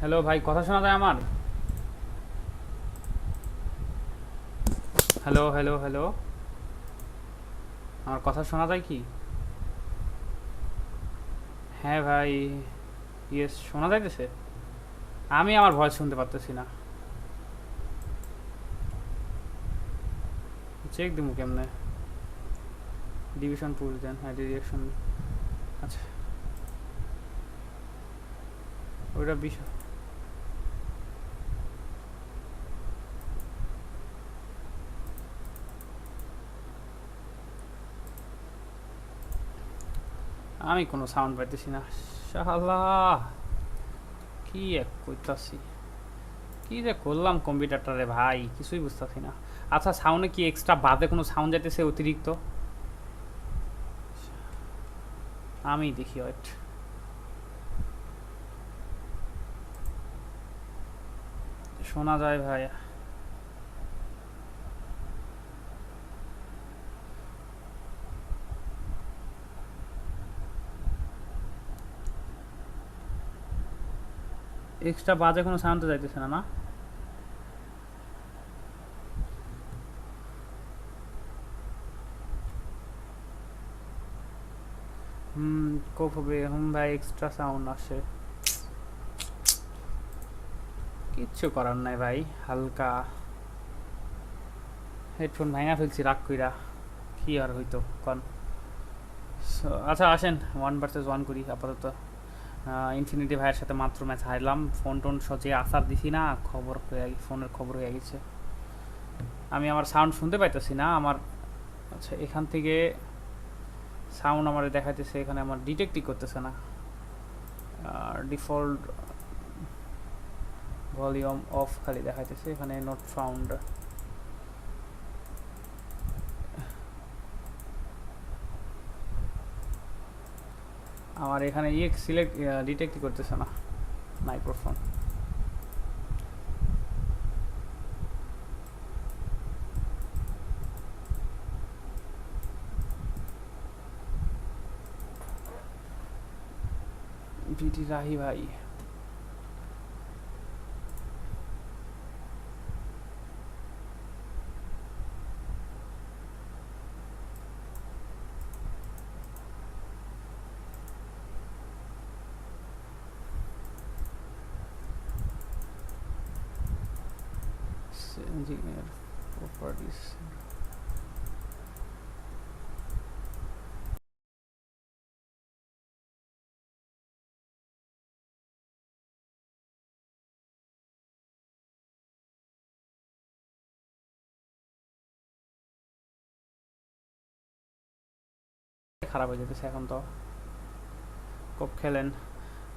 Hello ভাই, কথা শোনা যায় আমার? Hello hello hello. আমার কথা শোনা যায় কি? হ্যাঁ ভাই ইয়েস শোনা যাইতেছে। আমি আমার ভয়েস শুনতে পারতেছি না। চেক দিমু কেমনে? ডিভিশন পুশ দেন হ্যাঁ ডিরেকশন আচ্ছা। ওইটা বিষয় আমি কোনো সাউন্ড পাইতেছি না। শালা কি এক কইতাছি। কি যে করলাম কম্পিউটারটারে ভাই, কিছুই বুঝতেছি না। আচ্ছা সাউন্ডে কি এক্সট্রা বাদে কোনো সাউন্ড যাইতেছে অতিরিক্ত? আমি দেখি ওয়েট শোনা যায় ভাই এক্সট্রা বাজে কোনো সাউন্ড তো যাইতেছে না না? হুম কোপ হবে। হুম, ভাই এক্সট্রা সাউন্ড আসে। কিচ্ছু করার নাই ভাই, হালকা। হেডফোন ভাঙা ফেলছি, রাগ কইরা। কি আর হইতো, কন? আচ্ছা আসেন ওয়ান ভার্সেস ওয়ান করি, আপাতত। ইনফিনিটি ভাইয়ের সাথে মাত্র ম্যাচ হারলাম। ফোন টোন সজে আসার দিছি না, খবর হয়ে ফোনের খবর হয়ে গেছে। আমি আমার সাউন্ড শুনতে পাইতেছি না, আমার আচ্ছা এখান থেকে সাউন্ড আমার দেখাইতেছে, এখানে আমার ডিটেক্টই করতেছে না। ডিফল্ট ভলিউম অফ খালি দেখাইতেছে, এখানে নট ফাউন্ড আমার এখানে ইয়ে সিলেক্ট ডিটেক্ট করতেছে না মাইক্রোফোন বিটি রাহি ভাই। Engineer properties খারাপ হয়ে যেতেছে এখন তো। খুব খেলেন।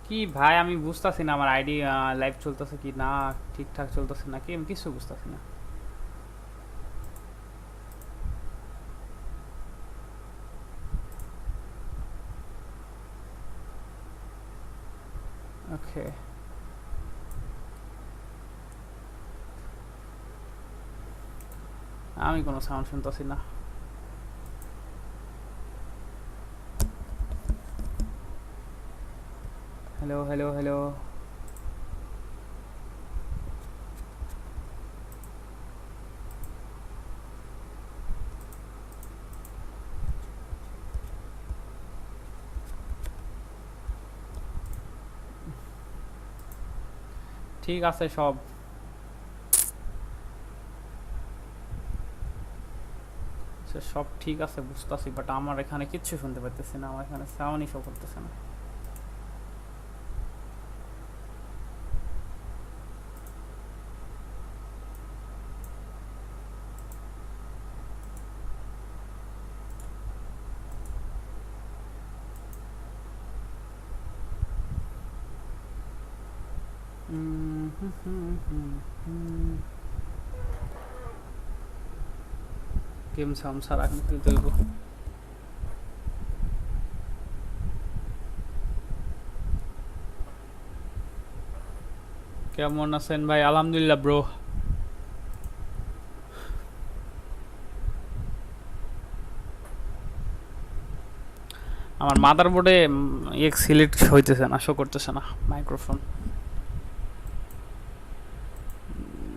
কি ভাই, আমি বুঝতেছি না, আমার আইডি লাইভ চলতেছে কি না, ঠিকঠাক চলতেছে না কি আমি কিছু বুঝতেছি না। ওকে আমি কোনো সাউন্ড শুনতেছি না হ্যালো হ্যালো হ্যালো ঠিক আছে সব। সব ঠিক আছে, বুঝতেছি বাট আমার এখানে কিচ্ছু শুনতে পাইতেছি না, আমার এখানে সাউন্ডই শো করতেছে না। গেম সাউন্ড সারা কিন্তু কেমন আছেন ভাই? আলহামদুলিল্লাহ ব্রো আমার মাদারবোর্ডে এক সিলেক্ট হইতেছে না শো করতেছে না মাইক্রোফোন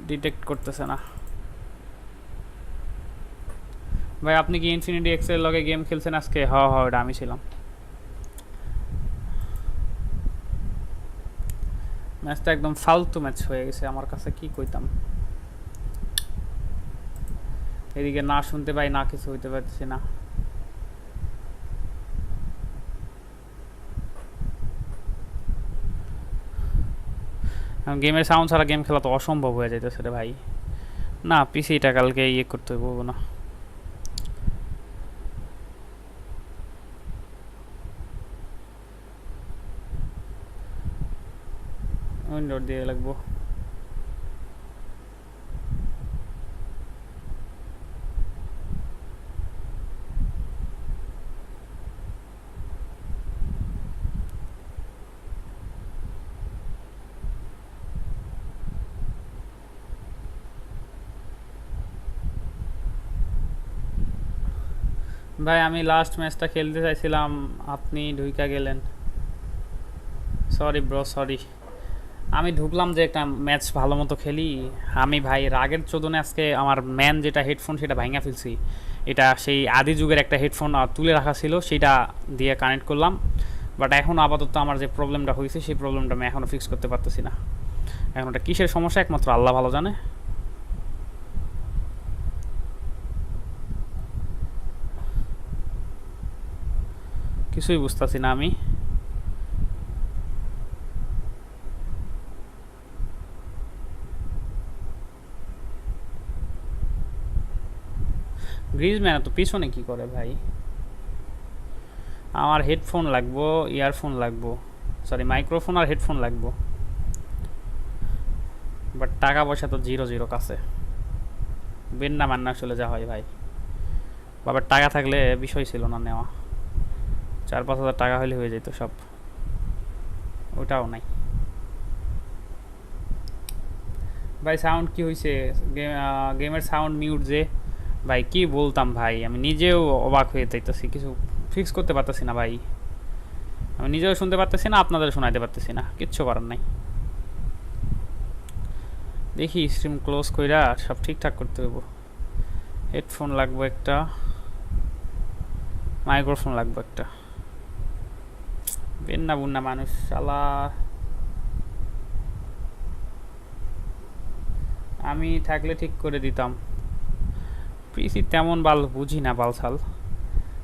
ডিটেক্ট করতেছে না। ভাই, আপনি কি ইনফিনিটি এক্সেল লগে গেম খেলছেন আজকে? হ হ ওটা আমি ছিলাম। ম্যাচটা একদম ফালতু ম্যাচ হয়ে গেছে, আমার কাছে কি কইতাম? এদিকে না শুনতে পাই, না কিছু হইতে পারছি না। গেমের সাউন্ড ছাড়া গেম খেলা তো অসম্ভব হয়ে যাইতেছে রে ভাই। না পিসিটা কালকে ইয়ে করতে পারব না। উইন্ডোর দিয়ে লাগবো। ভাই, আমি লাস্ট ম্যাচটা খেলতে চাইছিলাম, আপনি ঢুইকা গেলেন। সরি ব্রো সরি আমি ঢুকলাম যে একটা ম্যাচ ভালো মতো খেলি। আমি ভাই রাগের চোদনে আজকে আমার ম্যান যেটা হেডফোন সেটা ভাঙা ফেলছি। এটা সেই আদি যুগের একটা হেডফোন তুলে রাখা ছিল সেটা দিয়ে কানেক্ট করলাম। বাট এখন আপাতত আমার যে প্রবলেমটা হয়েছে সেই প্রবলেমটা আমি এখনও ফিক্স করতে পারতেছি না। এখন ওটা কিসের সমস্যা? একমাত্র আল্লাহ ভালো জানে। কিছুই বুঝতেছি না আমি। গ্রিজম্যান তো পিছনে কি করে ভাই? আমার হেডফোন লাগবো, ইয়ারফোন লাগবো। সরি মাইক্রোফোন আর হেডফোন লাগবো। বাট টাকা পয়সা তো জিরো জিরো কাছে। বেন্না মান্না চলে যা হয় ভাই। বাবার টাকা থাকলে বিষয় ছিল না নেওয়া। চার পাঁচ হাজার টাকা হলে হয়ে যেত সব। ওটাও নাই। ভাই সাউন্ড কি হয়েছে গেমের সাউন্ড মিউট যে। ভাই, কি বলতাম ভাই? আমি নিজেও অবাক হয়ে যাইতেছি। কিছু ফিক্স করতে পারতেছি না ভাই। আমি নিজেও শুনতে পারতেছি না আপনাদের শোনাইতে পারতেছি না। কিচ্ছু করার নাই। দেখি স্ট্রিম ক্লোজ কইরা সব ঠিকঠাক করতে হইব। হেডফোন লাগবে একটা। মাইক্রোফোন লাগবে একটা। বেন্না বুন্না মানুষ শালা আমি থাকলে ঠিক করে দিতাম। পিসি তেমন বাল বুঝি না বালছাল।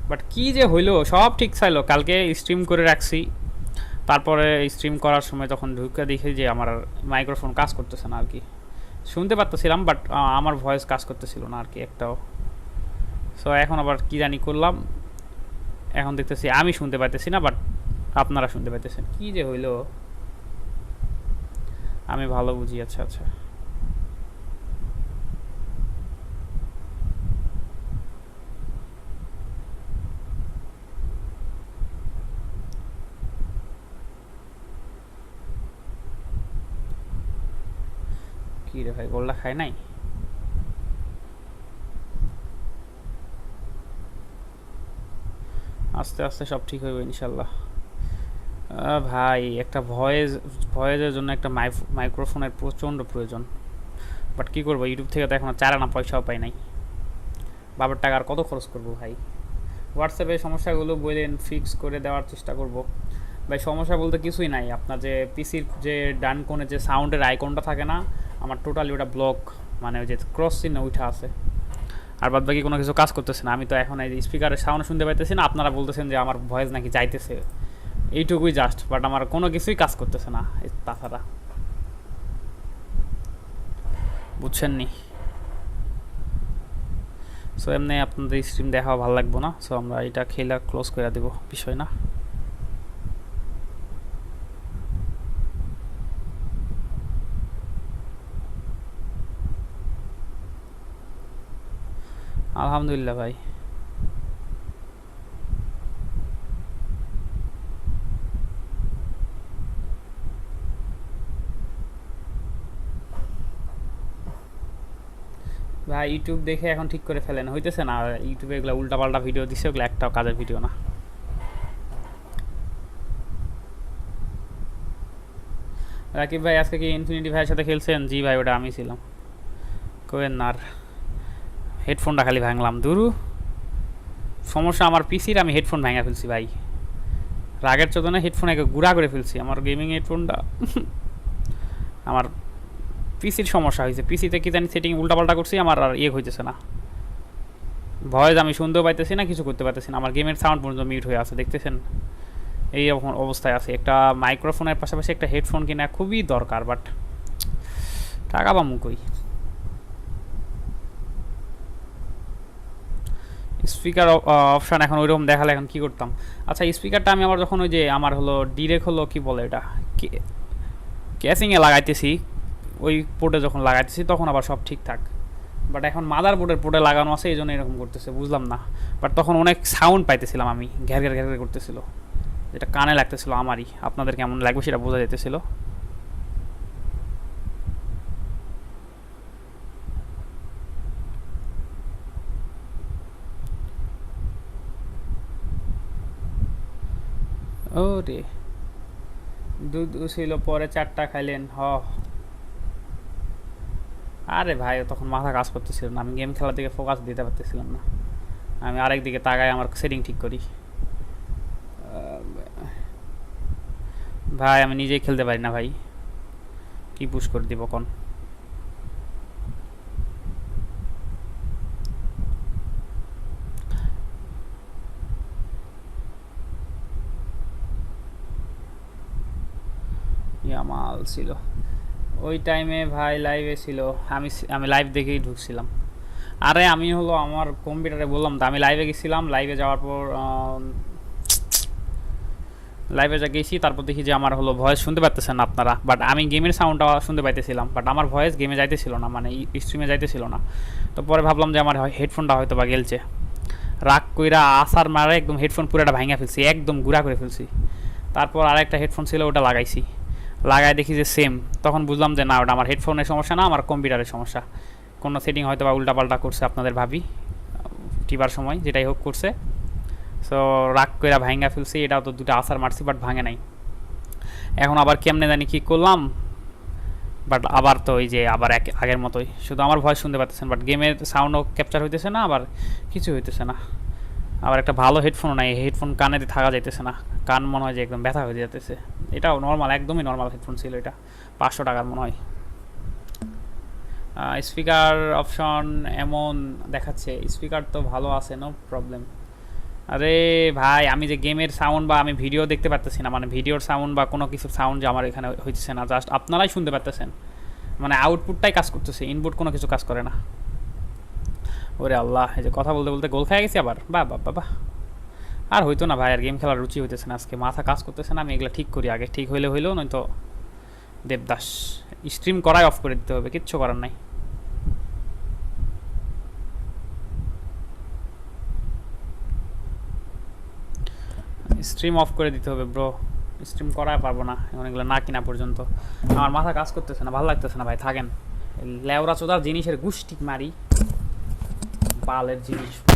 বাট কি যে হইল, সব ঠিক চাইলো। কালকে স্ট্রিম করে রাখছি। তারপরে স্ট্রিম করার সময় তখন ঢুকে দেখি যে আমার মাইক্রোফোন কাজ করতেছে না আর কি শুনতে পারতেছিলাম বাট আমার ভয়েস কাজ করতেছিল না আর কি একটাও। সো এখন আবার কি জানি করলাম। এখন দেখতেছি আমি শুনতে পাইতেছি না বাট আপনারা শুনতে পাইতেছেন। কি যে হইল? আমি ভালো বুঝি আচ্ছা আচ্ছা। ভাই গোলটা খায় নাই? আস্তে আস্তে সব ঠিক হইবে ইনশাল্লাহ। ভাই, একটা ভয়েস, ভয়েসের জন্য একটা মাইক্রোফোনের প্রচণ্ড প্রয়োজন। বাট কী করব, ইউটিউব থেকে তো এখনও চার আনা পয়সাও পাই নাই। বাবার টাকা আর কত খরচ করব ভাই? হোয়াটসঅ্যাপে সমস্যাগুলো বলেন ফিক্স করে দেওয়ার চেষ্টা করব। ভাই, সমস্যা বলতে কিছুই নাই। আপনার যে পিসির যে ডান কোণে যে সাউন্ডের আইকনটা থাকে না আমার টোটালি ওটা ব্লক মানে ওই যে ক্রস চিহ্ন উঠা আছে। আর বাদ বাকি কোনো কিছু কাজ করতেছে না। আমি তো এখন এই স্পিকারের সাউন্ড শুনতে পাইতেছি না, আপনারা বলতেছেন যে আমার ভয়েস নাকি যাইতেছে। এইটুকুই জাস্ট বাট আমার কোনো কিছুই কাজ করতেছে না তাছাড়া। বুঝছেন নি সো এমনি আপনাদের স্ট্রিম দেখা ভালো লাগবো না। সো আমরা এটা খেলা ক্লোজ করে দেবো, বিষয় না। আলহামদুলিল্লাহ ভাই। ভাই ইউটিউব দেখে এখন ঠিক করে ফেলেন। হইতেছে না ইউটিউবে এগুলো উল্টাপাল্টা ভিডিও দিছে, ওগুলো একটাও কাজের ভিডিও না। রাকিব ভাই, আজকে কি ইনফিনিটি ভাইয়ের সাথে খেলছেন? জি ভাই, ওটা আমি ছিলাম। কোয়েন আর। হেডফোনটা খালি ভাঙলাম, দুরু। সমস্যা, আমার পিসির আমি হেডফোন ভাঙা ফেলছি ভাই। রাগের চোদনে হেডফোন একে গুড়া করে ফেলছি, আমার গেমিং হেডফোনটা। আমার পিসির সমস্যা হয়েছে, পিসিতে কি জানি সেটিং উল্টাপাল্টা করছি, আমার আর ইয়ে হইতেছে না। ভয়েস আমি শুনতেও পাইতেছি না, কিছু করতে পারতেছি না, আমার গেমের সাউন্ড পর্যন্ত মিউট হয়ে আছে, দেখতেছেন? এই অবস্থায় আছে, একটা মাইক্রোফোনের পাশাপাশি একটা হেডফোন কিনা খুবই দরকার বাট টাকা পামু কই? স্পিকার অপশান এখন ওইরকম দেখালে এখন কি করতাম? আচ্ছা স্পিকারটা আমি আবার যখন ওই যে আমার হলো ডিরেক্ট হলো, কি বলে এটা? ক্যাসিংয়ে লাগাইতেছি, ওই পোর্টে যখন লাগাইতেছি, তখন আবার সব ঠিকঠাক বাট এখন মাদার বোর্ডের পোর্টে লাগানো আছে এই জন্য এরকম করতেছে, বুঝলাম না। বাট তখন অনেক সাউন্ড পাইতেছিলাম আমি ঘ্যার ঘ্যার ঘ্যার করতেছিল। যেটা কানে লাগতেছিল আমারই। আপনাদের কেমন লাগবে সেটা বোঝা যেতেছিল ও রে দুধ ছিল পরে চারটা খাইলেন, হ। আরে ভাই তখন মাথা কাজ করতেছিল না, আমি গেম খেলার দিকে ফোকাস দিতে পারতেছিলাম না। আমি আরেক দিকে তাকায় আমার সেটিং ঠিক করি। ভাই, আমি নিজেই খেলতে পারি না ভাই। কি পুশ করে দিব কোন? ইয়ামাল ছিল। ওই টাইমে ভাই লাইভে ছিল। আমি আমি লাইভ দেখেই ঢুকছিলাম। আরে আমি হলো আমার কম্পিউটারে বললাম তো, আমি লাইভে গেছিলাম। লাইভে যাওয়ার পর লাইভে যা গেছি, তারপর দেখি যে আমার হলো ভয়েস শুনতে পারতেছেন আপনারা। বাট আমি গেমের সাউন্ডটা শুনতে পাইতেছিলাম। বাট আমার ভয়েস গেমে যাইতেছিল না মানে স্ট্রিমে যাইতেছিল না। তো পরে ভাবলাম যে আমার হেডফোনটা হয়তো বা গেলছে। রাগ কইরা আসার মারে একদম হেডফোন পুরোটা ভাঙা ফেলছি, একদম গুড়া করে ফেলছি। তারপর আরেকটা হেডফোন ছিল, ওটা লাগাইছি। লাগাই দেখি যে সেম তখন বুঝলাম যে না, ওটা আমার হেডফোনের সমস্যা না, আমার কম্পিউটারের সমস্যা। কোনো সেটিং হয়তো বা উল্টাপাল্টা করছে আপনাদের ভাবি টিপার সময়, যেটাই হোক করছে। সো রাগ কইরা ভাঙ্গা ফেলছি, এটাও তো দুটো আসার মারছি বাট ভাঙে নাই। এখন আবার কেমনে জানি কী করলাম বাট আবার তো ওই যে আবার এক, আগের মতোই। শুধু আমার ভয়েস শুনতে পাচ্ছেন বাট গেমের সাউন্ডও ক্যাপচার হইতেছে না, আবার কিছু হইতেছে না। আবার একটা ভালো হেডফোনও নাই হেডফোন কানেতে থাকা যাইতেছে না। কান মনে হয় যে একদম ব্যথা হয়ে যেতেছে এটাও নর্মাল একদমই নর্মাল হেডফোন ছিল এটা। পাঁচশো টাকার মনে হয়। স্পিকার অপশন এমন দেখাচ্ছে। স্পিকার তো ভালো আছে নো প্রবলেম আরে ভাই, আমি যে গেমের সাউন্ড বা আমি ভিডিও দেখতে পারতেছি না মানে ভিডিওর সাউন্ড বা কোনো কিছু সাউন্ড যে আমার এখানে হইতেছে না। জাস্ট আপনারাই শুনতে পারতেছেন। মানে আউটপুটটাই কাজ করতেছে ইনপুট কোনো কিছু কাজ করে না। ওরে আল্লাহ, এই যে কথা বলতে বলতে গোল খেয়ে গেছি আবার। বাহ বাহ বাহ আর হইতো না ভাই, আর গেম খেলার রুচি হইতেছে না। আজকে মাথা কাজ করতেছে না, আমি এগুলো ঠিক করি। আগে ঠিক হইলে হইলেও নয়তো দেবদাস। স্ট্রিম করাই অফ করে দিতে হবে, কিচ্ছু করার নাই। স্ট্রিম অফ করে দিতে হবে ব্রো স্ট্রিম করাই পারব না, এখন এগুলো না কিনা পর্যন্ত। আমার মাথা কাজ করতেছে না, ভালো লাগতেছে না ভাই, থাকেন। লেওরা চোদার জিনিসের গুষ্টি মারি। বালের জিনিস